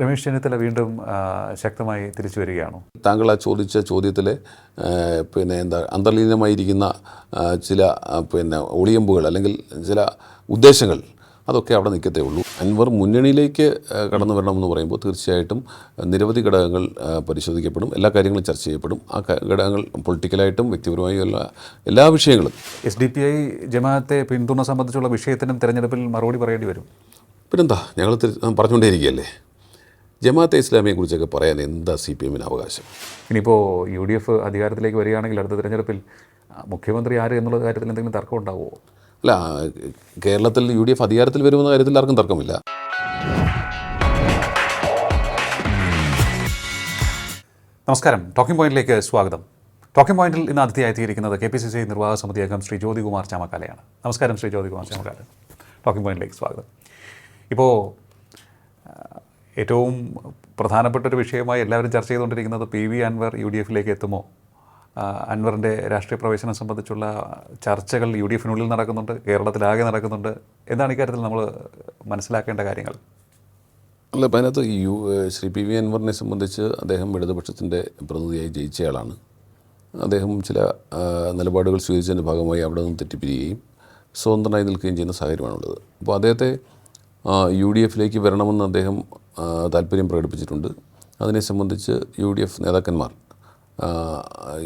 രമേശ് ചെന്നിത്തല വീണ്ടും ശക്തമായി തിരിച്ചു വരികയാണോ? താങ്കൾ ആ ചോദിച്ച ചോദ്യത്തിലെ പിന്നെ എന്താ അന്തർലീനമായിരിക്കുന്ന ചില പിന്നെ ഒളിയമ്പുകൾ അല്ലെങ്കിൽ ചില ഉദ്ദേശങ്ങൾ അതൊക്കെ അവിടെ നിൽക്കത്തേ ഉള്ളൂ. അൻവർ മുന്നണിയിലേക്ക് കടന്നു വരണമെന്ന് പറയുമ്പോൾ തീർച്ചയായിട്ടും നിരവധി ഘടകങ്ങൾ പരിശോധിക്കപ്പെടും എല്ലാ കാര്യങ്ങളും ചർച്ച ചെയ്യപ്പെടും. ആ ഘടകങ്ങൾ പൊളിറ്റിക്കലായിട്ടും വ്യക്തിപരമായും എല്ലാ എല്ലാ വിഷയങ്ങളും. S D P I Jamaat പിന്തുണ സംബന്ധിച്ചുള്ള വിഷയത്തിനും തിരഞ്ഞെടുപ്പിൽ മറുപടി പറയേണ്ടി വരും. പിന്നെന്താ ഞങ്ങൾ പറഞ്ഞുകൊണ്ടേയിരിക്കുകയല്ലേ? ജമാഅത്തെ ഇസ്ലാമിയെക്കുറിച്ചൊക്കെ പറയാൻ എന്താ സി പി എമ്മിന് അവകാശം? ഇനിയിപ്പോൾ യു ഡി എഫ് അധികാരത്തിലേക്ക് വരികയാണെങ്കിൽ അടുത്ത തിരഞ്ഞെടുപ്പിൽ മുഖ്യമന്ത്രി ആര് എന്നുള്ള കാര്യത്തിൽ എന്തെങ്കിലും തർക്കം ഉണ്ടാവുമോ? അല്ല കേരളത്തിൽ യു ഡി എഫ് അധികാരത്തിൽ വരുമെന്ന കാര്യത്തിൽ ആർക്കും തർക്കമില്ല. നമസ്കാരം. ടോക്കിംഗ് പോയിന്റിലേക്ക് സ്വാഗതം. ടോക്കിംഗ് പോയിന്റിൽ ഇന്ന് അതിഥിയായിത്തീയിരിക്കുന്നത് കെ പി സി സി നിർവാഹക സമിതി അംഗം ശ്രീ ജ്യോതികുമാർ ചാമക്കാലയാണ്. നമസ്കാരം ശ്രീ ജ്യോതികുമാർ ചാമക്കാല ടോക്കിംഗ് പോയിന്റിലേക്ക് സ്വാഗതം. ഇപ്പോൾ ഏറ്റവും പ്രധാനപ്പെട്ട ഒരു വിഷയമായി എല്ലാവരും ചർച്ച ചെയ്തുകൊണ്ടിരിക്കുന്നത് P V Anvar U D എഫിലേക്ക് എത്തുമോ? അൻവറിന്റെ രാഷ്ട്രീയ പ്രവേശനം സംബന്ധിച്ചുള്ള ചർച്ചകൾ യു ഡി എഫിനുള്ളിൽ നടക്കുന്നുണ്ട് കേരളത്തിലാകെ നടക്കുന്നുണ്ട്. എന്താണ് ഇക്കാര്യത്തിൽ നമ്മൾ മനസ്സിലാക്കേണ്ട കാര്യങ്ങൾ? അല്ല അപ്പം അതിനകത്ത് യു ശ്രീ പി വി അൻവറിനെ സംബന്ധിച്ച് അദ്ദേഹം ഇടതുപക്ഷത്തിന്റെ പ്രതിനിധിയായി ജയിച്ചയാളാണ് അദ്ദേഹം ചില നിലപാടുകൾ സ്വീകരിച്ചതിന്റെ ഭാഗമായി അവിടെ നിന്ന് തെറ്റിപ്പിരിയുകയും സ്വതന്ത്രനായി നിൽക്കുകയും ചെയ്യുന്ന സാഹചര്യമാണുള്ളത്. അപ്പോൾ അദ്ദേഹത്തെ യു ഡി എഫിലേക്ക് വരണമെന്ന് അദ്ദേഹം താല്പര്യം പ്രകടിപ്പിച്ചിട്ടുണ്ട്. അതിനെ സംബന്ധിച്ച് യു ഡി എഫ് നേതാക്കന്മാർ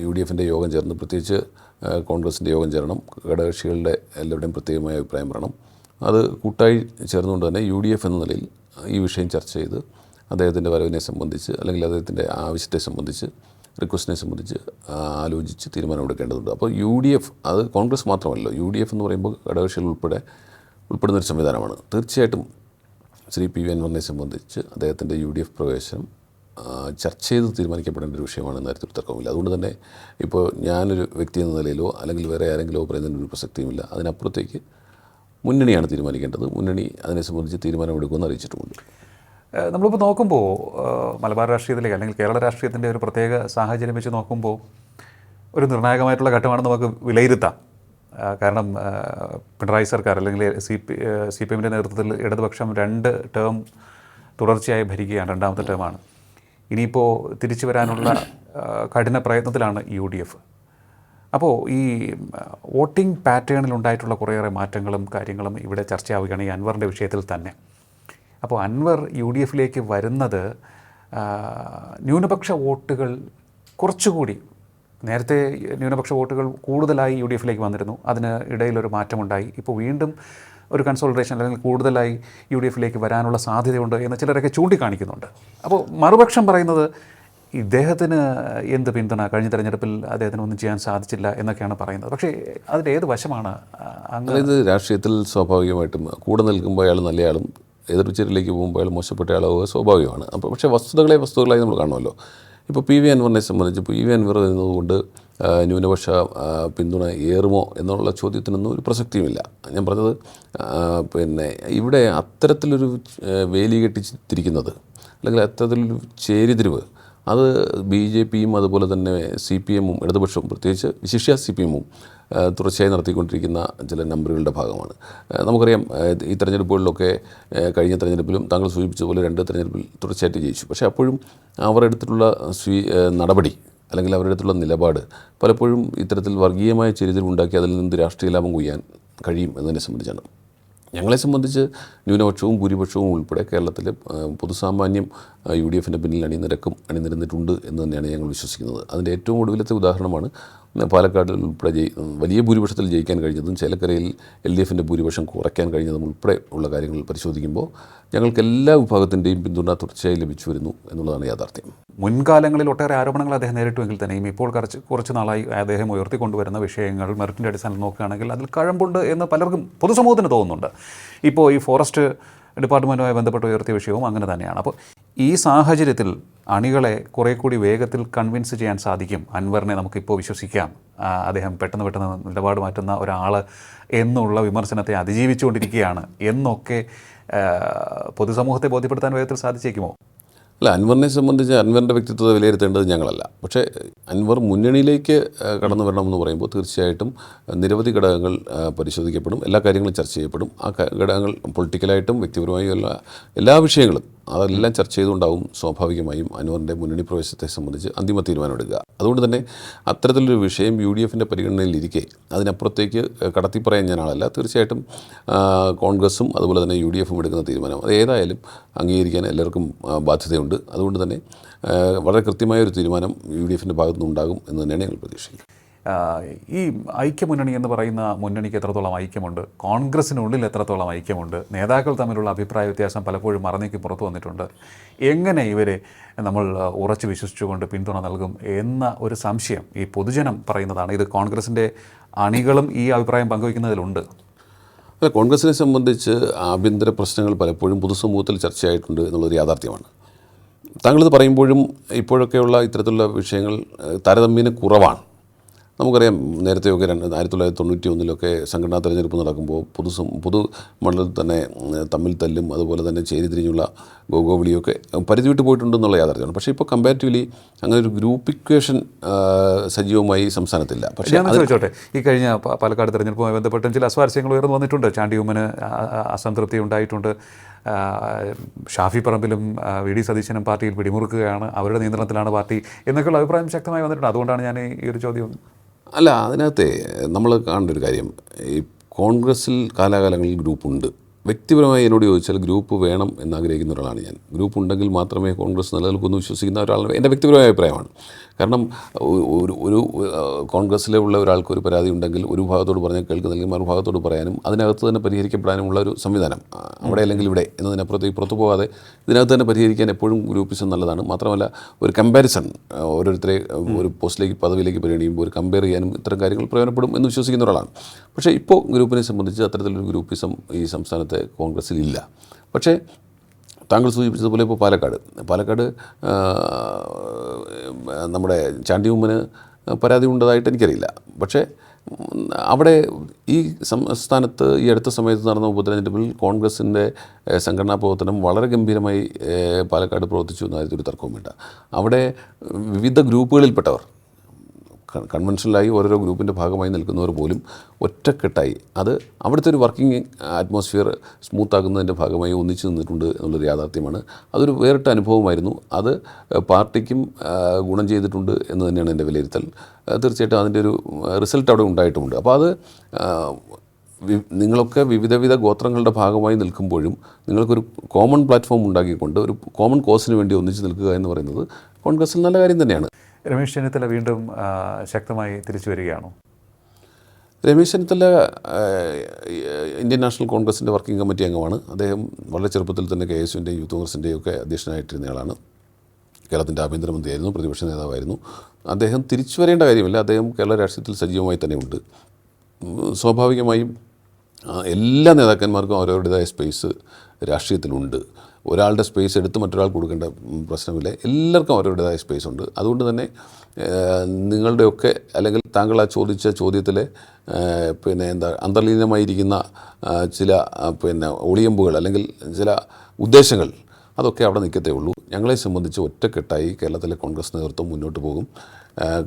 യു ഡി എഫിന്റെ യോഗം ചേർന്ന് പ്രത്യേകിച്ച് കോൺഗ്രസിന്റെ യോഗം ചേരണം ഘടകകക്ഷികളുടെ എല്ലാവരുടെയും പ്രത്യേകമായ അഭിപ്രായം വരണം. അത് കൂട്ടായി ചേർന്നുകൊണ്ട് തന്നെ യു ഡി എഫ് എന്ന നിലയിൽ ഈ വിഷയം ചർച്ച ചെയ്ത് അദ്ദേഹത്തിന്റെ വരവിനെ സംബന്ധിച്ച് അല്ലെങ്കിൽ അദ്ദേഹത്തിന്റെ ആവശ്യത്തെ സംബന്ധിച്ച് റിക്വസ്റ്റിനെ സംബന്ധിച്ച് ആലോചിച്ച് തീരുമാനമെടുക്കേണ്ടതുണ്ട് അപ്പോൾ യു ഡി എഫ് അത് കോൺഗ്രസ് മാത്രമല്ലോ യു ഡി എഫ് എന്ന് പറയുമ്പോൾ ഘടകകക്ഷികൾ ഉൾപ്പെടെ ഉൾപ്പെടുന്ന ഒരു സംവിധാനമാണ്. തീർച്ചയായിട്ടും ശ്രീ പി വി അൻവറിനെ സംബന്ധിച്ച് അദ്ദേഹത്തിന്റെ യു ഡി എഫ് പ്രവേശനം ചർച്ച ചെയ്ത് തീരുമാനിക്കപ്പെടേണ്ട ഒരു വിഷയമാണെന്ന കാര്യത്തിൽ തർക്കമില്ല അതുകൊണ്ട് തന്നെ ഇപ്പോൾ ഞാനൊരു വ്യക്തി എന്ന നിലയിലോ അല്ലെങ്കിൽ വേറെ ആരെങ്കിലോ പറയുന്നതിന് ഒരു പ്രസക്തിയുമില്ല. അതിനപ്പുറത്തേക്ക് മുന്നണിയാണ് തീരുമാനിക്കേണ്ടത്. മുന്നണി അതിനെ സംബന്ധിച്ച് തീരുമാനമെടുക്കുമെന്ന് അറിയിച്ചിട്ടുമുണ്ട്. നമ്മളിപ്പോൾ നോക്കുമ്പോൾ മലബാർ രാഷ്ട്രീയത്തിലേക്ക് അല്ലെങ്കിൽ കേരള രാഷ്ട്രീയത്തിന്റെ ഒരു പ്രത്യേക സാഹചര്യം വെച്ച് നോക്കുമ്പോൾ ഒരു നിർണായകമായിട്ടുള്ള ഘട്ടമാണ് നമുക്ക് വിലയിരുത്താം. കാരണം പിണറായി സർക്കാർ അല്ലെങ്കിൽ സി പി സി പി എമ്മിന്റെ നേതൃത്വത്തിൽ ഇടതുപക്ഷം രണ്ട് ടേം തുടർച്ചയായി ഭരിക്കുകയാണ് രണ്ടാമത്തെ ടേമാണ് ഇനിയിപ്പോൾ തിരിച്ചു വരാനുള്ള കഠിന പ്രയത്നത്തിലാണ് യു ഡി എഫ്. അപ്പോൾ ഈ വോട്ടിംഗ് പാറ്റേണിൽ ഉണ്ടായിട്ടുള്ള കുറേയേറെ മാറ്റങ്ങളും കാര്യങ്ങളും ഇവിടെ ചർച്ചയാവുകയാണ് ഈ അൻവറിന്റെ വിഷയത്തിൽ തന്നെ. അപ്പോൾ അൻവർ യു ഡി എഫിലേക്ക് വരുന്നത് ന്യൂനപക്ഷ വോട്ടുകൾ കുറച്ചുകൂടി നേരത്തെ ന്യൂനപക്ഷ വോട്ടുകൾ കൂടുതലായി യു ഡി എഫിലേക്ക് വന്നിരുന്നു. അതിന് ഇടയിലൊരു മാറ്റമുണ്ടായി. ഇപ്പോൾ വീണ്ടും ഒരു കൺസോൾട്ടേഷൻ അല്ലെങ്കിൽ കൂടുതലായി യു ഡി എഫിലേക്ക് വരാനുള്ള സാധ്യതയുണ്ട് എന്ന് ചിലരൊക്കെ ചൂണ്ടിക്കാണിക്കുന്നുണ്ട്. അപ്പോൾ മറുപക്ഷം പറയുന്നത് ഇദ്ദേഹത്തിന് എന്ത് പിന്തുണ? കഴിഞ്ഞ തെരഞ്ഞെടുപ്പിൽ അദ്ദേഹത്തിന് ഒന്നും ചെയ്യാൻ സാധിച്ചില്ല എന്നൊക്കെയാണ് പറയുന്നത്. പക്ഷേ അതിന്റെ ഏത് വശമാണ്? അതായത് രാഷ്ട്രീയത്തിൽ സ്വാഭാവികമായിട്ടും കൂടെ നിൽക്കുമ്പോൾ അയാൾ നല്ലയാളും എതിർച്ചരിലേക്ക് പോകുമ്പോൾ അയാൾ മോശപ്പെട്ട സ്വാഭാവികമാണ്. അപ്പോൾ പക്ഷേ വസ്തുതകളെ വസ്തുതകളായി നമ്മൾ കാണുമല്ലോ. ഇപ്പോൾ പി വി അൻവറിനെ സംബന്ധിച്ച് പി വി അൻവർ എന്നതുകൊണ്ട് ന്യൂനപക്ഷ പിന്തുണ ഏറുമോ എന്നുള്ള ചോദ്യത്തിനൊന്നും ഒരു പ്രസക്തിയുമില്ല. ഞാൻ പറഞ്ഞത് പിന്നെ ഇവിടെ അത്തരത്തിലൊരു വേലി കെട്ടിച്ചിരിക്കുന്നത് അല്ലെങ്കിൽ അത്തരത്തിലൊരു ചേരിതിരിവ് അത് ബി ജെ പിയും അതുപോലെ തന്നെ സി പി എമ്മും ഇടതുപക്ഷവും പ്രത്യേകിച്ച് വിശിഷ്യ സി പി എമ്മും തുടർച്ചയായി നടത്തിക്കൊണ്ടിരിക്കുന്ന ചില നമ്പറുകളുടെ ഭാഗമാണ്. നമുക്കറിയാം ഈ തെരഞ്ഞെടുപ്പുകളിലൊക്കെ കഴിഞ്ഞ തെരഞ്ഞെടുപ്പിലും താങ്കൾ സൂചിപ്പിച്ചതുപോലെ രണ്ട് തെരഞ്ഞെടുപ്പിൽ തുടർച്ചയായിട്ട് ജയിച്ചു. പക്ഷേ അപ്പോഴും അവർ എടുത്തിട്ടുള്ള സ്വീ നടപടി അല്ലെങ്കിൽ അവരുടെ നിലപാട് പലപ്പോഴും ഇത്തരത്തിൽ വർഗീയമായ ചെരിതിലുണ്ടാക്കി അതിൽ നിന്ന് രാഷ്ട്രീയ ലാഭം കൊയ്യാൻ കഴിയും എന്നതിനെ സംബന്ധിച്ചാണ്. ഞങ്ങളെ സംബന്ധിച്ച് ന്യൂനപക്ഷവും ഭൂരിപക്ഷവും ഉൾപ്പെടെ കേരളത്തിൽ പൊതുസാമാന്യം യു ഡി എഫിന്റെ പിന്നിൽ അണിനിരക്കും അണിനിരന്നിട്ടുണ്ട് എന്ന് തന്നെയാണ് ഞങ്ങൾ വിശ്വസിക്കുന്നത്. അതിന്റെ ഏറ്റവും ഒടുവിലത്തെ ഉദാഹരണമാണ് പാലക്കാട് ഉൾപ്പെടെ ജയി വലിയ ഭൂരിപക്ഷത്തിൽ ജയിക്കാൻ കഴിഞ്ഞതും ചേലക്കരയിൽ എൽ ഡി എഫിന്റെ ഭൂരിപക്ഷം കുറയ്ക്കാൻ കഴിഞ്ഞതും ഉൾപ്പെടെ ഉള്ള കാര്യങ്ങൾ പരിശോധിക്കുമ്പോൾ ഞങ്ങൾക്ക് എല്ലാ വിഭാഗത്തിന്റെയും പിന്തുണ തുടർച്ചയായി ലഭിച്ചു വരുന്നു എന്നുള്ളതാണ് യാഥാർത്ഥ്യം. മുൻകാലങ്ങളിൽ ഒട്ടേറെ ആരോപണങ്ങൾ അദ്ദേഹം നേരിട്ടുവെങ്കിൽ തന്നെയും ഇപ്പോൾ കുറച്ച് കുറച്ച് നാളായി അദ്ദേഹം ഉയർത്തിക്കൊണ്ടുവരുന്ന വിഷയങ്ങൾ മെറിറ്റിന്റെ അടിസ്ഥാനത്തിൽ നോക്കുകയാണെങ്കിൽ അതിൽ കഴമ്പുണ്ട് എന്ന് പലർക്കും പൊതുസമൂഹത്തിന് തോന്നുന്നുണ്ട്. ഇപ്പോൾ ഈ ഫോറസ്റ്റ് ഡിപ്പാർട്ട്മെന്റുമായി ബന്ധപ്പെട്ട് ഉയർത്തിയ വിഷയവും അങ്ങനെ തന്നെയാണ്. അപ്പോൾ ഈ സാഹചര്യത്തിൽ അണികളെ കുറേ കൂടി വേഗത്തിൽ കൺവിൻസ് ചെയ്യാൻ സാധിക്കും. അൻവറിനെ നമുക്കിപ്പോൾ വിശ്വസിക്കാം. അദ്ദേഹം പെട്ടെന്ന് പെട്ടെന്ന് നിലപാട് മാറ്റുന്ന ഒരാൾ എന്നുള്ള വിമർശനത്തെ അതിജീവിച്ചുകൊണ്ടിരിക്കുകയാണ്. എന്നൊക്കെ പൊതുസമൂഹത്തെ ബോധ്യപ്പെടുത്താൻ വേഗത്തിൽ സാധിച്ചേക്കുമോ? അല്ല അൻവറിനെ സംബന്ധിച്ച് അൻവറിന്റെ വ്യക്തിത്വത്തെ വിലയിരുത്തേണ്ടത് ഞങ്ങളല്ല. പക്ഷേ അൻവർ മുന്നണിയിലേക്ക് കടന്നു വരണമെന്ന് പറയുമ്പോൾ തീർച്ചയായിട്ടും നിരവധി ഘടകങ്ങൾ പരിശോധിക്കപ്പെടും. എല്ലാ കാര്യങ്ങളും ചർച്ച ചെയ്യപ്പെടും. ആ ഘടകങ്ങൾ പൊളിറ്റിക്കലായിട്ടും വ്യക്തിപരമായും എല്ലാ എല്ലാ വിഷയങ്ങളും അതെല്ലാം ചർച്ച ചെയ്തുകൊണ്ടാവും സ്വാഭാവികമായും അൻവറിന്റെ മുന്നണി പ്രവേശത്തെ സംബന്ധിച്ച് അന്തിമ തീരുമാനമെടുക്കുക. അതുകൊണ്ട് തന്നെ അത്തരത്തിലൊരു വിഷയം യു ഡി എഫിന്റെ പരിഗണനയിലിരിക്കെ അതിനപ്പുറത്തേക്ക് കടത്തി പറയാൻ ഞാൻ ആളല്ല. തീർച്ചയായിട്ടും കോൺഗ്രസും അതുപോലെ തന്നെ യു ഡി എഫും എടുക്കുന്ന തീരുമാനം. അത് ഏതായാലും അംഗീകരിക്കാൻ എല്ലാവർക്കും ആ, ബാധ്യതയുണ്ട് അതുകൊണ്ട് തന്നെ വളരെ കൃത്യമായ ഒരു തീരുമാനം യു ഡി എഫിന്റെ ഭാഗത്തുനിന്നുണ്ടാകും എന്ന് തന്നെയാണ് ഞങ്ങൾ പ്രതീക്ഷിക്കുന്നത്. ഈ ഐക്യമുന്നണി എന്ന് പറയുന്ന മുന്നണിക്ക് എത്രത്തോളം ഐക്യമുണ്ട്? കോൺഗ്രസ്സിനുള്ളിൽ എത്രത്തോളം ഐക്യമുണ്ട്? നേതാക്കൾ തമ്മിലുള്ള അഭിപ്രായ വ്യത്യാസം പലപ്പോഴും മറന്നേക്ക് പുറത്തു വന്നിട്ടുണ്ട്. എങ്ങനെ ഇവരെ നമ്മൾ ഉറച്ച് ഉറച്ചു വിശ്വസിച്ചുകൊണ്ട് പിന്തുണ നൽകും എന്ന ഒരു സംശയം ഈ പൊതുജനം പറയുന്നതാണ്. ഇത് കോൺഗ്രസിന്റെ അണികളും ഈ അഭിപ്രായം പങ്കുവയ്ക്കുന്നതിലുണ്ട്. അല്ല കോൺഗ്രസിനെ സംബന്ധിച്ച് ആഭ്യന്തര പ്രശ്നങ്ങൾ പലപ്പോഴും പൊതുസമൂഹത്തിൽ ചർച്ചയായിട്ടുണ്ട് എന്നുള്ളൊരു യാഥാർത്ഥ്യമാണ്. താങ്കളിത് പറയുമ്പോഴും ഇപ്പോഴൊക്കെയുള്ള ഇത്തരത്തിലുള്ള വിഷയങ്ങൾ താരതമ്യേന കുറവാണ്. നമുക്കറിയാം നേരത്തെയൊക്കെ രണ്ട് ആയിരത്തി തൊള്ളായിരത്തി തൊണ്ണൂറ്റി ഒന്നിലൊക്കെ സംഘടനാ തെരഞ്ഞെടുപ്പ് നടക്കുമ്പോൾ പൊതു പൊതു മണ്ഡലത്തിൽ തന്നെ തമ്മിൽ തല്ലും അതുപോലെ തന്നെ ചേരിതിരിഞ്ഞുള്ള ഗോഗോവിളിയൊക്കെ പരിധി വിട്ടു പോയിട്ടുണ്ടെന്നുള്ള യാഥാർത്ഥ്യമാണ്. പക്ഷേ ഇപ്പോൾ കമ്പാരിറ്റീവ്ലി അങ്ങനെ ഒരു ഗ്രൂപ്പിക്വേഷൻ സജീവമായി സംസ്ഥാനത്തില്ല. പക്ഷേ ഞാൻ ചോദിച്ചോട്ടെ ഈ കഴിഞ്ഞ പാലക്കാട് തെരഞ്ഞെടുപ്പുമായി ബന്ധപ്പെട്ട ചില അസ്വാരസ്യങ്ങൾ ഉയർന്നു വന്നിട്ടുണ്ട്. ചാണ്ടി ഉമ്മന് അസംതൃപ്തി ഉണ്ടായിട്ടുണ്ട്. ഷാഫി പറമ്പിലും വി ഡി സതീശനും പാർട്ടിയിൽ പിടിമുറുക്കുകയാണ്. അവരുടെ നിയന്ത്രണത്തിലാണ് പാർട്ടി എന്നൊക്കെയുള്ള അഭിപ്രായം ശക്തമായി വന്നിട്ടുണ്ട്. അതുകൊണ്ടാണ് ഞാൻ ഈ ഒരു ചോദ്യം അല്ല അതിനകത്തെ നമ്മൾ കാണേണ്ട ഒരു കാര്യം ഈ കോൺഗ്രസ്സിൽ കാലാകാലങ്ങളിൽ ഗ്രൂപ്പുണ്ട്. വ്യക്തിപരമായി എന്നോട് ചോദിച്ചാൽ ഗ്രൂപ്പ് വേണം എന്നാഗ്രഹിക്കുന്ന ഒരാളാണ് ഞാൻ. ഗ്രൂപ്പ് ഉണ്ടെങ്കിൽ മാത്രമേ കോൺഗ്രസ് നിലനിൽക്കുമെന്ന് വിശ്വസിക്കുന്ന ഒരാളാണ് എന്റെ വ്യക്തിപരമായ അഭിപ്രായമാണ്. കാരണം ഒരു ഒരു കോൺഗ്രസ്സിലെ ഉള്ള ഒരാൾക്ക് ഒരു പരാതി ഉണ്ടെങ്കിൽ ഒരു ഭാഗത്തോട് പറഞ്ഞാൽ കേൾക്കുന്നില്ലെങ്കിൽ മറുഭാഗത്തോട് പറയാനും അതിനകത്ത് തന്നെ പരിഹരിക്കപ്പെടാനുമുള്ള ഒരു സംവിധാനം. അവിടെ അല്ലെങ്കിൽ ഇവിടെ എന്നതിനപ്പുറത്തേക്ക് പുറത്തു പോകാതെ ഇതിനകത്ത് തന്നെ പരിഹരിക്കാൻ എപ്പോഴും ഗ്രൂപ്പിസം നല്ലതാണ്. മാത്രമല്ല ഒരു കമ്പാരിസൺ ഓരോരുത്തരെ ഒരു പോസ്റ്റിലേക്ക് പദവിയിലേക്ക് പരിഗണിക്കുമ്പോൾ ഒരു കമ്പയർ ചെയ്യാനും ഇത്തരം കാര്യങ്ങൾ പ്രയോജനപ്പെടും എന്ന് വിശ്വസിക്കുന്ന ഒരാളാണ്. പക്ഷേ ഇപ്പോൾ ഗ്രൂപ്പിനെ സംബന്ധിച്ച് അത്തരത്തിലൊരു ഗ്രൂപ്പിസം ഈ സംസ്ഥാനത്തെ കോൺഗ്രസ്സിൽ ഇല്ല പക്ഷേ താങ്കൾ സൂചിപ്പിച്ചതുപോലെ ഇപ്പോൾ പാലക്കാട്. പാലക്കാട് നമ്മുടെ ചാണ്ടി പരാതി ഉണ്ടതായിട്ട് എനിക്കറിയില്ല. പക്ഷേ അവിടെ ഈ സംസ്ഥാനത്ത് ഈ അടുത്ത സമയത്ത് നടന്ന ഉപതെരഞ്ഞെടുപ്പിൽ കോൺഗ്രസിന്റെ സംഘടനാ പ്രവർത്തനം വളരെ ഗംഭീരമായി പാലക്കാട് പ്രവർത്തിച്ചു എന്ന കാര്യത്തിൽ ഒരു തർക്കവും വേണ്ട അവിടെ വിവിധ ഗ്രൂപ്പുകളിൽപ്പെട്ടവർ കൺവെൻഷനിലായി ഓരോരോ ഗ്രൂപ്പിന്റെ ഭാഗമായി നിൽക്കുന്നവർ പോലും ഒറ്റക്കെട്ടായി. അത് അവിടുത്തെ ഒരു വർക്കിംഗ് അറ്റ്മോസ്ഫിയർ സ്മൂത്താക്കുന്നതിന്റെ ഭാഗമായി ഒന്നിച്ചു നിന്നിട്ടുണ്ട് എന്നുള്ളൊരു യാഥാർത്ഥ്യമാണ്. അതൊരു വേറിട്ട അനുഭവമായിരുന്നു. അത് പാർട്ടിക്കും ഗുണം ചെയ്തിട്ടുണ്ട് എന്ന് തന്നെയാണ് എന്റെ വിലയിരുത്തൽ. തീർച്ചയായിട്ടും അതിന്റെ ഒരു റിസൾട്ട് അവിടെ ഉണ്ടായിട്ടുമുണ്ട്. അപ്പോൾ അത് നിങ്ങളൊക്കെ വിവിധവിധ ഗോത്രങ്ങളുടെ ഭാഗമായി നിൽക്കുമ്പോഴും നിങ്ങൾക്കൊരു കോമൺ പ്ലാറ്റ്ഫോം ഉണ്ടാക്കിക്കൊണ്ട് ഒരു കോമൺ കോസിന് വേണ്ടി ഒന്നിച്ച് നിൽക്കുക എന്ന് പറയുന്നത് കോൺഗ്രസ്സിൽ നല്ല കാര്യം തന്നെയാണ്. രമേശ് ചെന്നിത്തല വീണ്ടും ശക്തമായി തിരിച്ചു വരികയാണോ? രമേശ് ചെന്നിത്തല ഇന്ത്യൻ നാഷണൽ കോൺഗ്രസിന്റെ വർക്കിംഗ് കമ്മിറ്റി അംഗമാണ്. അദ്ദേഹം വളരെ ചെറുപ്പത്തിൽ തന്നെ കെ എസ് യുവിന്റെയും യൂത്ത് കോൺഗ്രസിന്റെയും ഒക്കെ അധ്യക്ഷനായിട്ടിരുന്നയാളാണ് കേരളത്തിന്റെ ആഭ്യന്തരമന്ത്രിയായിരുന്നു പ്രതിപക്ഷ നേതാവായിരുന്നു. അദ്ദേഹം തിരിച്ചു വരേണ്ട കാര്യമില്ല. അദ്ദേഹം കേരള രാഷ്ട്രീയത്തിൽ സജീവമായി തന്നെയുണ്ട്. സ്വാഭാവികമായും എല്ലാ നേതാക്കന്മാർക്കും അവരവരുടേതായ സ്പേസ് രാഷ്ട്രീയത്തിലുണ്ട്. ഒരാളുടെ സ്പേസ് എടുത്ത് മറ്റൊരാൾ കൊടുക്കേണ്ട പ്രശ്നമില്ല. എല്ലാവർക്കും അവരുടേതായ സ്പേസ് ഉണ്ട്. അതുകൊണ്ട് തന്നെ നിങ്ങളുടെയൊക്കെ അല്ലെങ്കിൽ താങ്കൾ ആ ചോദിച്ച ചോദ്യത്തിലെ പിന്നെ എന്താ അന്തർലീനമായിരിക്കുന്ന ചില പിന്നെ ഒളിയമ്പുകൾ അല്ലെങ്കിൽ ചില ഉദ്ദേശങ്ങൾ അതൊക്കെ അവിടെ നിൽക്കത്തേ ഉള്ളൂ. ഞങ്ങളെ സംബന്ധിച്ച് ഒറ്റക്കെട്ടായി കേരളത്തിലെ കോൺഗ്രസ് നേതൃത്വം മുന്നോട്ട് പോകും.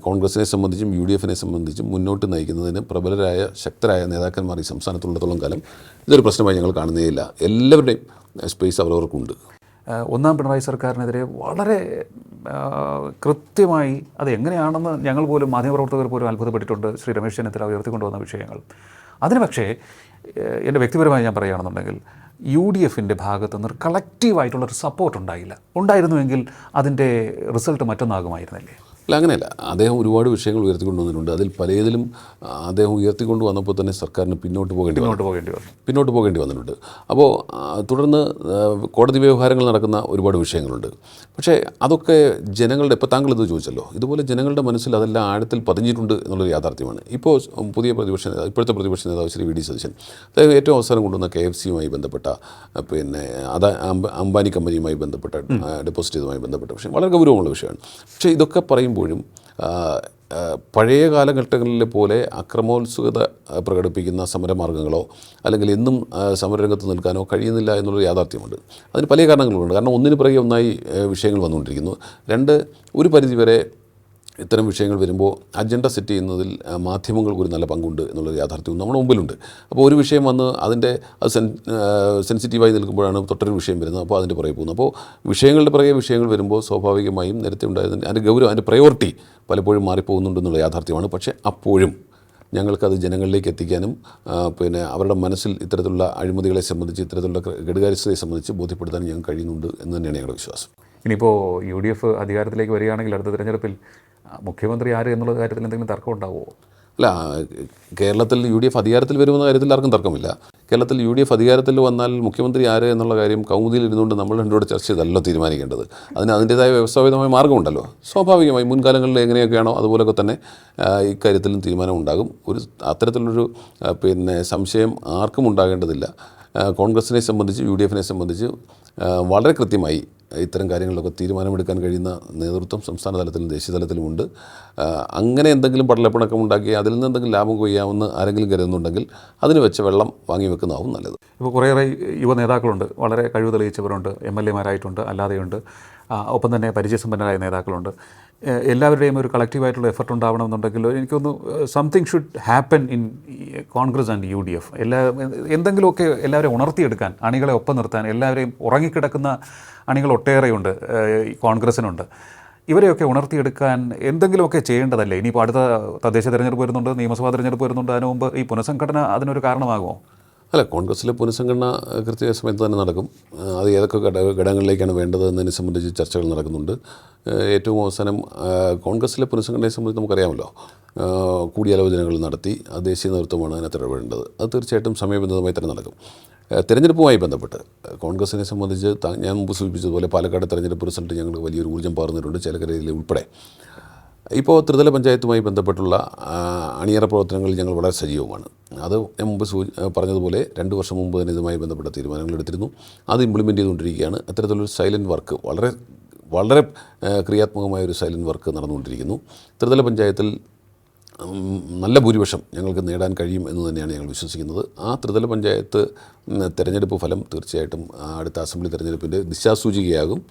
കോൺഗ്രസിനെ സംബന്ധിച്ചും യു ഡി എഫിനെ സംബന്ധിച്ചും മുന്നോട്ട് നയിക്കുന്നതിന് പ്രബലരായ ശക്തരായ നേതാക്കന്മാർ ഈ സംസ്ഥാനത്തുള്ളിടത്തോളം കാലം ഇതൊരു പ്രശ്നമായി ഞങ്ങൾ കാണുന്നേയില്ല. എല്ലാവരുടെയും സ്പേസ് അവരവർക്കുണ്ട്. ഒന്നാം പിണറായി സർക്കാരിനെതിരെ വളരെ കൃത്യമായി അത് എങ്ങനെയാണെന്ന് ഞങ്ങൾ പോലും മാധ്യമപ്രവർത്തകർ പോലും അത്ഭുതപ്പെട്ടിട്ടുണ്ട്. ശ്രീ രമേശ് ചെന്നിത്തല ഉയർത്തിക്കൊണ്ടുവന്ന വിഷയങ്ങൾ. അതിന് പക്ഷേ എന്റെ വ്യക്തിപരമായി ഞാൻ പറയുകയാണെന്നുണ്ടെങ്കിൽ യു ഡി എഫിന്റെ ഭാഗത്തു നിന്ന് കളക്റ്റീവായിട്ടുള്ളൊരു സപ്പോർട്ട് ഉണ്ടായില്ല. ഉണ്ടായിരുന്നുവെങ്കിൽ അതിന്റെ റിസൾട്ട് മറ്റൊന്നാകുമായിരുന്നില്ലേ? അല്ല അങ്ങനെയല്ല. അദ്ദേഹം ഒരുപാട് വിഷയങ്ങൾ ഉയർത്തിക്കൊണ്ടുവന്നിട്ടുണ്ട്. അതിൽ പലതിലും അദ്ദേഹം ഉയർത്തിക്കൊണ്ട് വന്നപ്പോൾ തന്നെ സർക്കാരിന് പിന്നോട്ട് പോകേണ്ടി വന്നു. മുന്നോട്ട് പോകേണ്ടി വന്നു. പിന്നോട്ട് പോകേണ്ടി വന്നിട്ടുണ്ട്. അപ്പോൾ തുടർന്ന് കോടതി വ്യവഹാരങ്ങൾ നടക്കുന്ന ഒരുപാട് വിഷയങ്ങളുണ്ട്. പക്ഷേ അതൊക്കെ ജനങ്ങളുടെ ഇപ്പോൾ താങ്കൾ ഇത് ചോദിച്ചല്ലോ. ഇതുപോലെ ജനങ്ങളുടെ മനസ്സിൽ അതെല്ലാം ആഴത്തിൽ പതിഞ്ഞിട്ടുണ്ട് എന്നുള്ളൊരു യാഥാർത്ഥ്യമാണ്. ഇപ്പോൾ പുതിയ പ്രതിപക്ഷ നേതാവ് ഇപ്പോഴത്തെ പ്രതിപക്ഷ നേതാവ് ശ്രീ വി ഡി സതീശൻ. അദ്ദേഹം ഏറ്റവും അവസരം കൊണ്ടുവന്ന കെ എഫ് സിയുമായി ബന്ധപ്പെട്ട പിന്നെ അത അംബാനി കമ്പനിയുമായി ബന്ധപ്പെട്ട ഡെപ്പോസിറ്റ് ഇതുമായി ബന്ധപ്പെട്ട വിഷയം. വളരെ ഗൗരവമുള്ള വിഷയമാണ്. പക്ഷേ ഇതൊക്കെ പറയുമ്പോഴും പഴയ കാലഘട്ടങ്ങളിലെ പോലെ അക്രമോത്സുകത പ്രകടിപ്പിക്കുന്ന സമരമാർഗങ്ങളോ അല്ലെങ്കിൽ എന്നും സമരരംഗത്ത് നിൽക്കാനോ കഴിയുന്നില്ല എന്നുള്ളൊരു യാഥാർത്ഥ്യമുണ്ട്. അതിന് പല കാരണങ്ങളുണ്ട്. കാരണം ഒന്നിന് പിറകെ ഒന്നായി വിഷയങ്ങൾ വന്നുകൊണ്ടിരിക്കുന്നു. രണ്ട് ഒരു പരിധിവരെ ഇത്തരം വിഷയങ്ങൾ വരുമ്പോൾ അജണ്ട സെറ്റ് ചെയ്യുന്നതിൽ മാധ്യമങ്ങൾക്ക് ഒരു നല്ല പങ്കുണ്ട് എന്നുള്ളൊരു യാഥാർത്ഥ്യവും നമ്മുടെ മുമ്പിലുണ്ട്. അപ്പോൾ ഒരു വിഷയം വന്ന് അതിന്റെ അത് സെൻ സെൻസിറ്റീവായി നിൽക്കുമ്പോഴാണ് തൊട്ടൊരു വിഷയം വരുന്നത്. അപ്പോൾ അതിന്റെ പുറകെ പോകുന്നത് അപ്പോൾ വിഷയങ്ങളുടെ പുറകെ വിഷയങ്ങൾ വരുമ്പോൾ സ്വാഭാവികമായും നേരത്തെ ഉണ്ടായിരുന്ന അതിന്റെ ഗൗരവം അതിന്റെ പ്രയോറിറ്റി പലപ്പോഴും മാറിപ്പോകുന്നുണ്ടെന്നുള്ള യാഥാർത്ഥ്യമാണ്. പക്ഷേ അപ്പോഴും ഞങ്ങൾക്കത് ജനങ്ങളിലേക്ക് എത്തിക്കാനും പിന്നെ അവരുടെ മനസ്സിൽ ഇത്തരത്തിലുള്ള അഴിമതികളെ സംബന്ധിച്ച് ഇത്തരത്തിലുള്ള ഘടുകാര്യസ്ഥതയെ സംബന്ധിച്ച് ബോധ്യപ്പെടുത്താൻ ഞങ്ങൾക്ക് കഴിയുന്നുണ്ട് എന്ന് തന്നെയാണ് ഞങ്ങളുടെ വിശ്വാസം. ഇനിയിപ്പോൾ യു ഡി എഫ് അധികാരത്തിലേക്ക് വരികയാണെങ്കിൽ അടുത്ത തിരഞ്ഞെടുപ്പിൽ മുഖ്യമന്ത്രി ആര് എന്നുള്ള കാര്യത്തിൽ എന്തെങ്കിലും തർക്കം ഉണ്ടാവുമോ? അല്ല കേരളത്തിൽ യു ഡി എഫ് അധികാരത്തിൽ വരുമെന്ന കാര്യത്തിൽ ആർക്കും തർക്കമില്ല. കേരളത്തിൽ യു ഡി എഫ് അധികാരത്തിൽ വന്നാൽ മുഖ്യമന്ത്രി ആര് എന്നുള്ള കാര്യം കൗമുദിയിൽ ഇരുന്നുകൊണ്ട് നമ്മൾ രണ്ടുകൂടെ ചർച്ച ചെയ്തല്ലോ തീരുമാനിക്കേണ്ടത്. അതിന് അതിന്റേതായ വ്യവസ്ഥാപിതമായ മാർഗമുണ്ടല്ലോ സ്വാഭാവികമായി മുൻകാലങ്ങളിൽ എങ്ങനെയൊക്കെയാണോ അതുപോലൊക്കെ തന്നെ ഇക്കാര്യത്തിലും തീരുമാനം ഉണ്ടാകും. ഒരു അത്തരത്തിലൊരു പിന്നെ സംശയം ആർക്കും ഉണ്ടാകേണ്ടതില്ല. കോൺഗ്രസിനെ സംബന്ധിച്ച് യു ഡി എഫിനെ സംബന്ധിച്ച് വളരെ കൃത്യമായി ഇത്തരം കാര്യങ്ങളിലൊക്കെ തീരുമാനമെടുക്കാൻ കഴിയുന്ന നേതൃത്വം സംസ്ഥാന തലത്തിലും ദേശീയ തലത്തിലുമുണ്ട് അങ്ങനെ എന്തെങ്കിലും പടലപ്പിണക്കം ഉണ്ടാക്കി അതിൽ നിന്ന് എന്തെങ്കിലും ലാഭം കൊയ്യാമെന്ന് ആരെങ്കിലും കരുതുന്നുണ്ടെങ്കിൽ അതിന് വെച്ച വെള്ളം വാങ്ങി വെക്കുന്നതാവും നല്ലത്. ഇപ്പോൾ കുറേയേറെ യുവ നേതാക്കളുണ്ട്. വളരെ കഴിവ് തെളിയിച്ചവരുണ്ട്. M L എമാരായിട്ടുണ്ട്. അല്ലാതെയുണ്ട്. ഒപ്പം തന്നെ പരിചയസമ്പന്നരായ നേതാക്കളുണ്ട്. എല്ലാവരുടെയും ഒരു കളക്റ്റീവായിട്ടുള്ള എഫർട്ട് ഉണ്ടാവണമെന്നുണ്ടെങ്കിൽ എനിക്കൊന്ന് something should happen in Congress and U D F എല്ലാ എന്തെങ്കിലുമൊക്കെ എല്ലാവരെയും ഉണർത്തിയെടുക്കാൻ അണികളെ ഒപ്പം നിർത്താൻ എല്ലാവരെയും ഉറങ്ങിക്കിടക്കുന്ന അണികൾ ഒട്ടേറെയുണ്ട് കോൺഗ്രസിനുണ്ട്. ഇവരെയൊക്കെ ഉണർത്തിയെടുക്കാൻ എന്തെങ്കിലുമൊക്കെ ചെയ്യേണ്ടതല്ലേ? ഇനിയിപ്പോൾ അടുത്ത തദ്ദേശ തിരഞ്ഞെടുപ്പ് വരുന്നുണ്ട് നിയമസഭാ തിരഞ്ഞെടുപ്പ് വരുന്നുണ്ട് അതിനു മുമ്പ് ഈ പുനഃസംഘടന അതിനൊരു കാരണമാകുമോ? അല്ല കോൺഗ്രസ്സിലെ പുനഃസംഘടന കൃത്യ സമയത്ത് തന്നെ നടക്കും. അത് ഏതൊക്കെ ഘട ഘടകങ്ങളിലേക്കാണ് വേണ്ടത് എന്നതിനെ സംബന്ധിച്ച് ചർച്ചകൾ നടക്കുന്നുണ്ട്. ഏറ്റവും അവസാനം കോൺഗ്രസ്സിലെ പുനഃസംഘടനയെ സംബന്ധിച്ച് നമുക്കറിയാമല്ലോ. കൂടിയാലോചനകൾ നടത്തി ദേശീയ നേതൃത്വമാണ് അതിനകത്ത് ഇടപെടേണ്ടത്. അത് തീർച്ചയായിട്ടും സമയബന്ധിതമായി തന്നെ നടക്കും. തെരഞ്ഞെടുപ്പുമായി ബന്ധപ്പെട്ട് കോൺഗ്രസിനെ സംബന്ധിച്ച് ഞാൻ മുമ്പ് സൂചിപ്പിച്ചതുപോലെ പാലക്കാട് തെരഞ്ഞെടുപ്പ് റിസൾട്ട് ഞങ്ങൾ വലിയൊരു ഊർജം പകർന്നിട്ടുണ്ട് ചേലക്കരയിൽ ഉൾപ്പെടെ. ഇപ്പോൾ ത്രിതല പഞ്ചായത്തുമായി ബന്ധപ്പെട്ടുള്ള അണിയറ പ്രവർത്തനങ്ങളിൽ ഞങ്ങൾ വളരെ സജീവമാണ്. അത് ഞാൻ മുമ്പ് സൂ പറഞ്ഞതുപോലെ രണ്ട് വർഷം മുമ്പ് തന്നെ ഇതുമായി ബന്ധപ്പെട്ട തീരുമാനങ്ങൾ എടുത്തിരുന്നു. അത് ഇംപ്ലിമെന്റ് ചെയ്തുകൊണ്ടിരിക്കുകയാണ്. അത്തരത്തിലൊരു സൈലന്റ് വർക്ക് വളരെ വളരെ ക്രിയാത്മകമായ ഒരു സൈലന്റ് വർക്ക് നടന്നുകൊണ്ടിരിക്കുന്നു. ത്രിതല പഞ്ചായത്തിൽ നല്ല ഭൂരിപക്ഷം ഞങ്ങൾക്ക് നേടാൻ കഴിയും എന്ന് തന്നെയാണ് ഞങ്ങൾ വിശ്വസിക്കുന്നത്. ആ ത്രിതല പഞ്ചായത്ത് തിരഞ്ഞെടുപ്പ് ഫലം തീർച്ചയായിട്ടും അടുത്ത അസംബ്ലി തെരഞ്ഞെടുപ്പിന്റെ ദിശാസൂചികയാകും.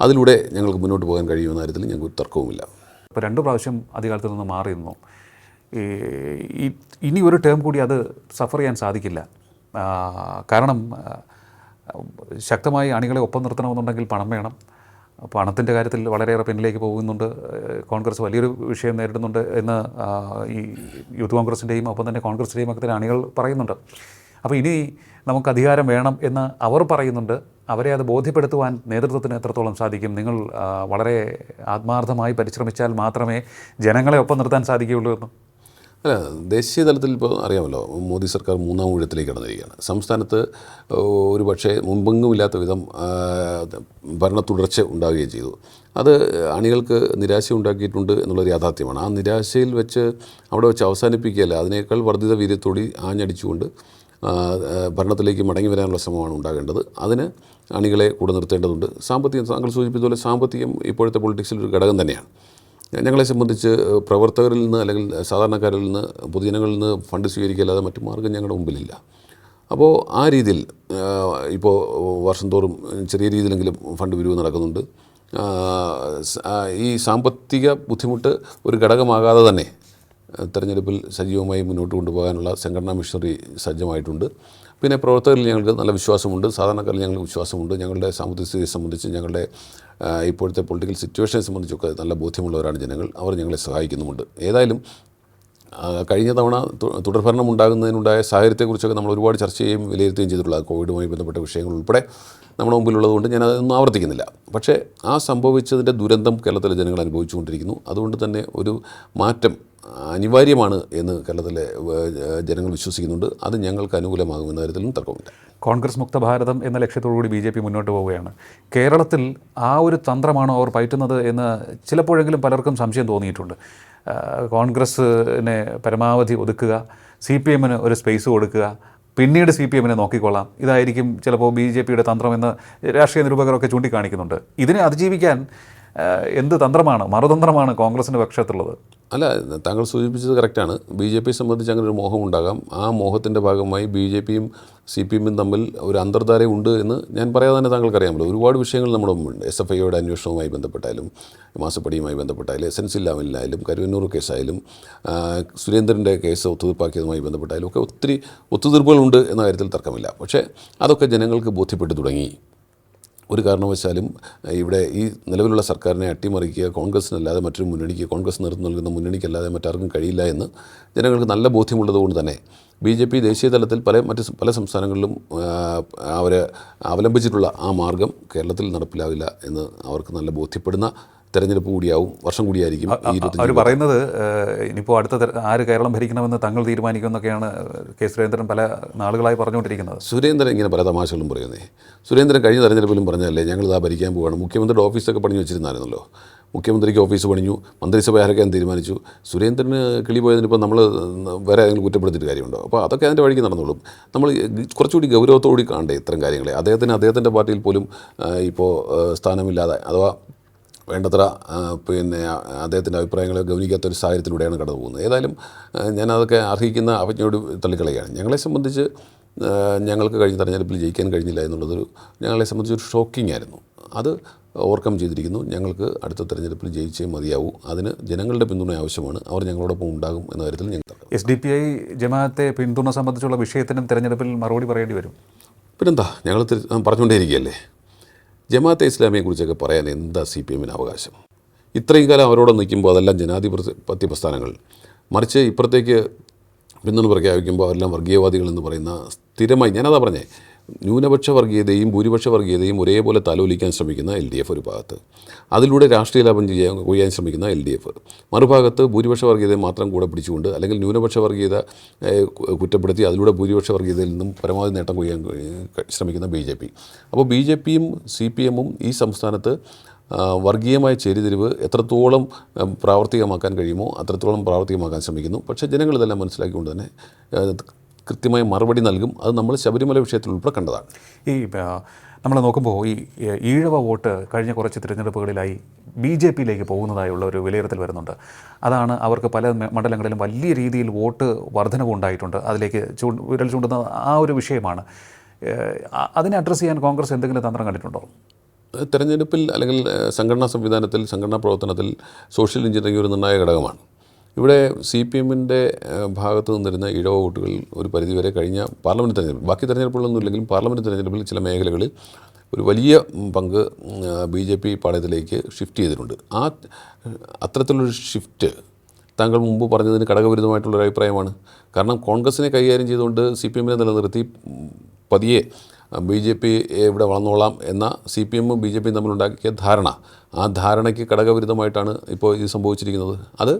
അതിലൂടെ ഞങ്ങൾക്ക് മുന്നോട്ട് പോകാൻ കഴിയുമെന്ന കാര്യത്തിൽ ഞങ്ങൾക്ക് തർക്കവുമില്ല. ഇപ്പോൾ രണ്ട് പ്രാവശ്യം അധികാരത്തിൽ നിന്ന് മാറി നിന്നു ഈ ഈ- ഇനി ഒരു ടേം കൂടി അത് സഫർ ചെയ്യാൻ സാധിക്കില്ല. കാരണം ശക്തമായി അണികളെ ഒപ്പം നിർത്തണമെന്നുണ്ടെങ്കിൽ പണം വേണം. പണത്തിന്റെ കാര്യത്തിൽ വളരെയേറെ പിന്നിലേക്ക് പോകുന്നുണ്ട്. കോൺഗ്രസ് വലിയൊരു വിഷയം നേരിടുന്നുണ്ട് എന്ന് ഈ യൂത്ത് കോൺഗ്രസിന്റെയും ഒപ്പം തന്നെ കോൺഗ്രസിന്റെയും ഒക്കെ തന്നെ അണികൾ പറയുന്നുണ്ട്. അപ്പോൾ ഇനി നമുക്ക് അധികാരം വേണം എന്ന് അവർ പറയുന്നുണ്ട്. അവരെ അത് ബോധ്യപ്പെടുത്തുവാൻ നേതൃത്വത്തിന് എത്രത്തോളം സാധിക്കും നിങ്ങൾ വളരെ ആത്മാർത്ഥമായി പരിശ്രമിച്ചാൽ മാത്രമേ ജനങ്ങളെ ഒപ്പം നിർത്താൻ സാധിക്കുകയുള്ളൂ എന്ന്. അല്ല ദേശീയ തലത്തിൽ ഇപ്പോൾ അറിയാമല്ലോ മോദി സർക്കാർ മൂന്നാം ഊഴത്തിലേക്ക് കടന്നിരിക്കുകയാണ്. സംസ്ഥാനത്ത് ഒരു പക്ഷേ മുമ്പെങ്ങുമില്ലാത്ത വിധം ഭരണ തുടർച്ച ഉണ്ടാവുകയും ചെയ്തു. അത് അണികൾക്ക് നിരാശ ഉണ്ടാക്കിയിട്ടുണ്ട് എന്നുള്ളൊരു യാഥാർത്ഥ്യമാണ്. ആ നിരാശയിൽ വെച്ച് അവിടെ വെച്ച് അവസാനിപ്പിക്കുകയല്ല അതിനേക്കാൾ വർദ്ധിത വീര്യത്തോടി ആഞ്ഞടിച്ചുകൊണ്ട് ഭരണത്തിലേക്ക് മടങ്ങി വരാനുള്ള ശ്രമമാണ് ഉണ്ടാകേണ്ടത്. അതിന് അണികളെ കൂടെ നിർത്തേണ്ടതുണ്ട്. സാമ്പത്തികം താങ്കൾ സൂചിപ്പിച്ചതുപോലെ സാമ്പത്തികം ഇപ്പോഴത്തെ പൊളിറ്റിക്സിൽ ഒരു ഘടകം തന്നെയാണ്. ഞങ്ങളെ സംബന്ധിച്ച് പ്രവർത്തകരിൽ നിന്ന് അല്ലെങ്കിൽ സാധാരണക്കാരിൽ നിന്ന് പൊതുജനങ്ങളിൽ നിന്ന് ഫണ്ട് സ്വീകരിക്കല്ലാതെ മറ്റു മാർഗം ഞങ്ങളുടെ മുമ്പിലില്ല. അപ്പോൾ ആ രീതിയിൽ ഇപ്പോൾ വർഷം തോറും ചെറിയ രീതിയിലെങ്കിലും ഫണ്ട് പിരിവ് നടക്കുന്നുണ്ട്. ഈ സാമ്പത്തിക ബുദ്ധിമുട്ട് ഒരു ഘടകമാകാതെ തന്നെ തെരഞ്ഞെടുപ്പിൽ സജീവമായി മുന്നോട്ട് കൊണ്ടുപോകാനുള്ള സംഘടനാ മിഷണറി സജ്ജമായിട്ടുണ്ട്. പിന്നെ പ്രവർത്തകരിൽ ഞങ്ങൾക്ക് നല്ല വിശ്വാസമുണ്ട് സാധാരണക്കാരിൽ ഞങ്ങൾക്ക് വിശ്വാസമുണ്ട്. ഞങ്ങളുടെ സാമ്പത്തിക സ്ഥിതിയെ സംബന്ധിച്ച് ഞങ്ങളുടെ ഇപ്പോഴത്തെ പൊളിറ്റിക്കൽ സിറ്റുവേഷനെ സംബന്ധിച്ചൊക്കെ നല്ല ബോധ്യമുള്ളവരാണ് ജനങ്ങൾ. അവർ ഞങ്ങളെ സഹായിക്കുന്നുമുണ്ട്. ഏതായാലും കഴിഞ്ഞ തവണ തുടർഭരണം ഉണ്ടാകുന്നതിനുണ്ടായ സാഹചര്യത്തെക്കുറിച്ചൊക്കെ നമ്മൾ ഒരുപാട് ചർച്ച ചെയ്യുകയും വിലയിരുത്തുകയും ചെയ്തിട്ടുള്ളത് കോവിഡുമായി ബന്ധപ്പെട്ട വിഷയങ്ങൾ ഉൾപ്പെടെ നമ്മുടെ മുമ്പിലുള്ളതുകൊണ്ട് ഞാൻ അതൊന്നും ആവർത്തിക്കുന്നില്ല. പക്ഷേ ആ സംഭവിച്ചതിന്റെ ദുരന്തം കേരളത്തിലെ ജനങ്ങൾ അനുഭവിച്ചുകൊണ്ടിരിക്കുന്നു. അതുകൊണ്ട് തന്നെ ഒരു മാറ്റം അനിവാര്യമാണ് എന്ന് കേരളത്തിലെ ജനങ്ങൾ വിശ്വസിക്കുന്നുണ്ട്. അത് ഞങ്ങൾക്ക് അനുകൂലമാകുമെന്ന കാര്യത്തിലും തർക്കമില്ല. കോൺഗ്രസ് മുക്ത ഭാരതം എന്ന ലക്ഷ്യത്തോടുകൂടി ബി ജെ പി മുന്നോട്ട് പോവുകയാണ്. കേരളത്തിൽ ആ ഒരു തന്ത്രമാണോ അവർ പയറ്റുന്നത് എന്ന് ചിലപ്പോഴെങ്കിലും പലർക്കും സംശയം തോന്നിയിട്ടുണ്ട്. കോൺഗ്രസ്സിനെ പരമാവധി ഒതുക്കുക സി പി എമ്മിന് ഒരു സ്പേസ് കൊടുക്കുക പിന്നീട് സി പി എമ്മിനെ നോക്കിക്കൊള്ളാം. ഇതായിരിക്കും ചിലപ്പോൾ ബി ജെ പിയുടെ തന്ത്രമെന്ന് രാഷ്ട്രീയ നിരൂപകരൊക്കെ ചൂണ്ടിക്കാണിക്കുന്നുണ്ട്. ഇതിനെ അതിജീവിക്കാൻ എന്ത് തന്ത്രമാണ് മറുതന്ത്രമാണ് കോൺഗ്രസിന്റെ പക്ഷത്തുള്ളത്? അല്ല താങ്കൾ സൂചിപ്പിച്ചത് കറക്റ്റാണ് ബി ജെ പിയെ സംബന്ധിച്ച് അങ്ങനെ ഒരു മോഹം ഉണ്ടാകാം. ആ മോഹത്തിന്റെ ഭാഗമായി ബി ജെ പിയും സി പി എമ്മും തമ്മിൽ ഒരു അന്തർധാര ഉണ്ട് എന്ന് ഞാൻ പറയാതെ തന്നെ താങ്കൾക്ക് അറിയാമല്ലോ ഒരുപാട് വിഷയങ്ങൾ നമ്മുടെ മുമ്പുണ്ട് എസ് എഫ് ഐയുടെ അന്വേഷണവുമായി ബന്ധപ്പെട്ടാലും മാസപ്പടിയുമായി ബന്ധപ്പെട്ടാലും എസ് എൻ സി ലാമിലായാലും കരുവന്നൂർ കേസായാലും സുരേന്ദ്രന്റെ കേസ് ഒത്തുതീർപ്പാക്കിയതുമായി ബന്ധപ്പെട്ടാലും ഒക്കെ ഒത്തിരി ഒത്തുതീർപ്പുകളുണ്ട് എന്ന കാര്യത്തിൽ തർക്കമില്ല. പക്ഷേ അതൊക്കെ ജനങ്ങൾക്ക് ബോധ്യപ്പെട്ടു തുടങ്ങി. ഒരു കാരണവശാലും ഇവിടെ ഈ നിലവിലുള്ള സർക്കാരിനെ അട്ടിമറിക്കുക കോൺഗ്രസിനല്ലാതെ മറ്റൊരു മുന്നണിക്ക് കോൺഗ്രസ് നേതൃത്വം നൽകുന്ന മുന്നണിക്കല്ലാതെ മറ്റാർക്കും കഴിയില്ല എന്ന് ജനങ്ങൾക്ക് നല്ല ബോധ്യമുള്ളത് കൊണ്ട് തന്നെ ബി ജെ പി ദേശീയ തലത്തിൽ പല മറ്റ് പല സംസ്ഥാനങ്ങളിലും അവർ അവലംബിച്ചിട്ടുള്ള ആ മാർഗം കേരളത്തിൽ നടപ്പിലാവില്ല എന്ന് അവർക്ക് നല്ല ബോധ്യപ്പെടുന്ന തെരഞ്ഞെടുപ്പ് കൂടിയാവും വർഷം കൂടിയായിരിക്കും അവർ പറയുന്നത് ഇനിയിപ്പോൾ അടുത്ത ആര് കേരളം ഭരിക്കണമെന്ന് തങ്ങൾ തീരുമാനിക്കുമെന്നൊക്കെയാണ് കെ സുരേന്ദ്രൻ പല നാളുകളായി പറഞ്ഞുകൊണ്ടിരിക്കുന്നത്. സുരേന്ദ്രൻ ഇങ്ങനെ പല തമാശകളും പറയുന്നേ. സുരേന്ദ്രൻ കഴിഞ്ഞ തെരഞ്ഞെടുപ്പിലും പറഞ്ഞല്ലേ ഞങ്ങൾ ഇതാ ഭരിക്കാൻ പോവുകയാണ് മുഖ്യമന്ത്രിയുടെ ഓഫീസൊക്കെ പണിഞ്ഞു വെച്ചിരുന്നായിരുന്നല്ലോ. മുഖ്യമന്ത്രിക്ക് ഓഫീസ് പണിഞ്ഞു മന്ത്രിസഭ ആരൊക്കെയാണ് തീരുമാനിച്ചു. സുരേന്ദ്രന് കിളി പോയതിനിപ്പോൾ നമ്മൾ വേറെ ഏതെങ്കിലും കുറ്റപ്പെടുത്തിയിട്ട് കാര്യമുണ്ടോ? അപ്പോൾ അതൊക്കെ അതിന്റെ വഴിക്ക് നടന്നോളും. നമ്മൾ കുറച്ചുകൂടി ഗൗരവത്തോടുകൂടി കാണണ്ടേ ഇത്തരം കാര്യങ്ങളെ? അദ്ദേഹത്തിന് അദ്ദേഹത്തിന്റെ പാർട്ടിയിൽ പോലും ഇപ്പോൾ സ്ഥാനമില്ലാതെ അഥവാ വേണ്ടത്ര പിന്നെ അദ്ദേഹത്തിന്റെ അഭിപ്രായങ്ങൾ ഗൗനിക്കാത്ത ഒരു സാഹചര്യത്തിലൂടെയാണ് കടന്നു പോകുന്നത്. ഏതായാലും ഞാനതൊക്കെ അർഹിക്കുന്ന അവജ്ഞയോട് തള്ളിക്കളയാണ് ഞങ്ങളെ സംബന്ധിച്ച് ഞങ്ങൾക്ക് കഴിഞ്ഞ തെരഞ്ഞെടുപ്പിൽ ജയിക്കാൻ കഴിഞ്ഞില്ല എന്നുള്ളതൊരു ഞങ്ങളെ സംബന്ധിച്ച് ഒരു ഷോക്കിംഗ് ആയിരുന്നു. അത് ഓവർകം ചെയ്തിരിക്കുന്നു. ഞങ്ങൾക്ക് അടുത്ത തെരഞ്ഞെടുപ്പിൽ ജയിച്ചേ മതിയാവൂ. അതിന് ജനങ്ങളുടെ പിന്തുണ ആവശ്യമാണ്. അവർ ഞങ്ങളോടൊപ്പം ഉണ്ടാകും എന്ന കാര്യത്തിൽ ഞങ്ങൾ S D P I Jamaat പിന്തുണ സംബന്ധിച്ചുള്ള വിഷയത്തിനും തെരഞ്ഞെടുപ്പിൽ മറുപടി പറയേണ്ടി വരും. പിന്നെന്താ? ഞങ്ങൾ പറഞ്ഞുകൊണ്ടേയിരിക്കുകയല്ലേ? ജമാഅത്തെ ഇസ്ലാമിയെക്കുറിച്ചൊക്കെ പറയാൻ എന്താ സി പി എമ്മിന് അവകാശം? ഇത്രയും കാലം അവരോട് നിൽക്കുമ്പോൾ അതെല്ലാം ജനാധിപത്യ പ്രസ്ഥാനങ്ങൾ മറിച്ച് ഇപ്പുറത്തേക്ക് പിന്തുണ പ്രഖ്യാപിക്കുമ്പോൾ അവരെല്ലാം വർഗീയവാദികൾ എന്ന് പറയുന്ന സ്ഥിരമായി ഞാനതാ പറഞ്ഞേ ന്യൂനപക്ഷ വർഗീയതയും ഭൂരിപക്ഷ വർഗീയതയും ഒരേപോലെ തലോലിക്കാൻ ശ്രമിക്കുന്ന എൽ ഡി എഫ് ഒരു ഭാഗത്ത്. അതിലൂടെ രാഷ്ട്രീയ ലാഭം ചെയ്യാൻ കൊയ്യാൻ ശ്രമിക്കുന്ന എൽ ഡി എഫ് മറുഭാഗത്ത് ഭൂരിപക്ഷ വർഗീയതയെ മാത്രം കൂടെ പിടിച്ചുകൊണ്ട് അല്ലെങ്കിൽ ന്യൂനപക്ഷ വർഗീയത കുറ്റപ്പെടുത്തി അതിലൂടെ ഭൂരിപക്ഷ വർഗീയതയിൽ നിന്നും പരമാവധി നേട്ടം കൊയ്യാൻ ശ്രമിക്കുന്ന ബി ജെ പി. അപ്പോൾ ബി ജെ പിയും സി പി എമ്മും ഈ സംസ്ഥാനത്ത് വർഗീയമായ ചേരിതിരിവ് എത്രത്തോളം പ്രാവർത്തികമാക്കാൻ കഴിയുമോ അത്രത്തോളം പ്രാവർത്തികമാക്കാൻ ശ്രമിക്കുന്നു. പക്ഷേ ജനങ്ങൾ ഇതെല്ലാം മനസ്സിലാക്കിക്കൊണ്ട് തന്നെ കൃത്യമായ മറുപടി നൽകും. അത് നമ്മൾ ശബരിമല വിഷയത്തിൽ ഉൾപ്പെടെ കണ്ടതാണ്. ഈ നമ്മൾ നോക്കുമ്പോൾ ഈ ഈഴവ വോട്ട് കഴിഞ്ഞ കുറച്ച് തിരഞ്ഞെടുപ്പുകളിലായി ബി ജെ പിയിലേക്ക് പോകുന്നതായുള്ള ഒരു വിലയിരുത്തൽ വരുന്നുണ്ട്. അതാണ് അവർക്ക് പല മണ്ഡലങ്ങളിലും വലിയ രീതിയിൽ വോട്ട് വർധനവ് ഉണ്ടായിട്ടുണ്ട്. അതിലേക്ക് ചൂ വിരൽ ചൂണ്ടുന്ന ആ ഒരു വിഷയമാണ്. അതിനെ അഡ്രസ്സ് ചെയ്യാൻ കോൺഗ്രസ് എന്തെങ്കിലും തന്ത്രം കണ്ടിട്ടുണ്ടോ? തെരഞ്ഞെടുപ്പിൽ അല്ലെങ്കിൽ സംഘടനാ സംവിധാനത്തിൽ സംഘടനാ പ്രവർത്തനത്തിൽ സോഷ്യൽ എഞ്ചിനീയറിംഗ് ഒരു നിർണായക ഘടകമാണ്. ഇവിടെ സി പി എമ്മിന്റെ ഭാഗത്തു നിന്നിരുന്ന ഇഴവ വോട്ടുകൾ ഒരു പരിധിവരെ കഴിഞ്ഞ പാർലമെന്റ് തെരഞ്ഞെടുപ്പ് ബാക്കി തെരഞ്ഞെടുപ്പുകളൊന്നും ഇല്ലെങ്കിലും പാർലമെന്റ് തെരഞ്ഞെടുപ്പിൽ ചില മേഖലകളിൽ ഒരു വലിയ പങ്ക് ബി ജെ പി പാളയത്തിലേക്ക് ഷിഫ്റ്റ് ചെയ്തിട്ടുണ്ട്. ആ അത്തരത്തിലൊരു ഷിഫ്റ്റ് താങ്കൾ മുമ്പ് പറഞ്ഞതിന് ഘടകവിരുദ്ധമായിട്ടുള്ളൊരു അഭിപ്രായമാണ്. കാരണം കോൺഗ്രസിനെ കൈകാര്യം ചെയ്തുകൊണ്ട് സി പി എമ്മിനെ നിലനിർത്തി പതിയെ ബി ജെ പി ഇവിടെ വളർന്നോളാം എന്ന സി പി എമ്മും ബി ജെ പിയും തമ്മിലുണ്ടാക്കിയ ധാരണ ആ ധാരണയ്ക്ക് ഘടകവിരുദ്ധമായിട്ടാണ് ഇപ്പോൾ ഇത് സംഭവിച്ചിരിക്കുന്നത്. അത്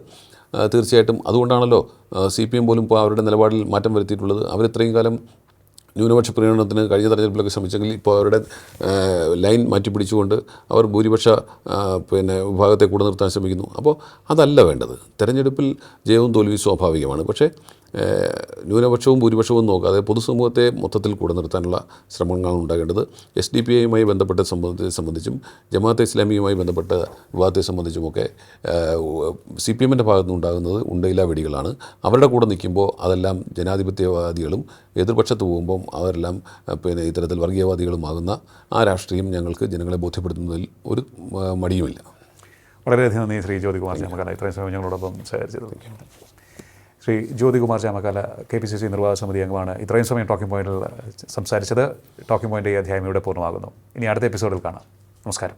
തീർച്ചയായിട്ടും. അതുകൊണ്ടാണല്ലോ സി പി എം പോലും ഇപ്പോൾ അവരുടെ നിലപാടിൽ മാറ്റം വരുത്തിയിട്ടുള്ളത്. അവരിത്രയും കാലം ന്യൂനപക്ഷ പ്രീണനത്തിന് കഴിഞ്ഞ തെരഞ്ഞെടുപ്പിലൊക്കെ ശ്രമിച്ചെങ്കിൽ ഇപ്പോൾ അവരുടെ ലൈൻ ലൈൻ മാറ്റിപ്പിടിച്ചുകൊണ്ട് അവർ ഭൂരിപക്ഷ പിന്നെ വിഭാഗത്തെ കൂടെ നിർത്താൻ ശ്രമിക്കുന്നു. അപ്പോൾ അതല്ല വേണ്ടത്. തെരഞ്ഞെടുപ്പിൽ ജയവും തോൽവി സ്വാഭാവികമാണ്. പക്ഷേ ന്യൂനപക്ഷവും ഭൂരിപക്ഷവും നോക്കാതെ പൊതുസമൂഹത്തെ മൊത്തത്തിൽ കൂടെ നിർത്താനുള്ള ശ്രമങ്ങളാണ് ഉണ്ടാകേണ്ടത്. എസ് ഡി പി ഐയുമായി ബന്ധപ്പെട്ട സംബന്ധത്തെ സംബന്ധിച്ചും ജമാഅത്തെ ഇസ്ലാമിയുമായി ബന്ധപ്പെട്ട വിവാദത്തെ സംബന്ധിച്ചുമൊക്കെ സി പി എമ്മിന്റെ ഭാഗത്തു നിന്നുണ്ടാകുന്നത് ഉണ്ടയില്ല വെടികളാണ്. അവരുടെ കൂടെ നിൽക്കുമ്പോൾ അതെല്ലാം ജനാധിപത്യവാദികളും എതിർപക്ഷത്ത് പോകുമ്പം അവരെല്ലാം പിന്നെ ഇത്തരത്തിൽ വർഗീയവാദികളുമാകുന്ന ആ രാഷ്ട്രീയം ഞങ്ങൾക്ക് ജനങ്ങളെ ബോധ്യപ്പെടുത്തുന്നതിൽ ഒരു മടിയുമില്ല. വളരെയധികം നന്ദി ശ്രീ ജ്യോതികുമാർ ചാമക്കാല ഇത്രയും സമയം ഞങ്ങളോടൊപ്പം സംസാരിച്ചത് Shri Jyothikumar Chamakkala K P C C നിർവാഹക സമിതി അംഗമാണ് ഇത്രയും സമയം ടോക്കിംഗ് പോയിന്റിൽ സംസാരിച്ചത് ടോക്കിംഗ് പോയിന്റ് ഈ അധ്യായം ഇവിടെ പൂർണമാകുന്നു. ഇനി അടുത്ത എപ്പിസോഡിൽ കാണാം. നമസ്കാരം.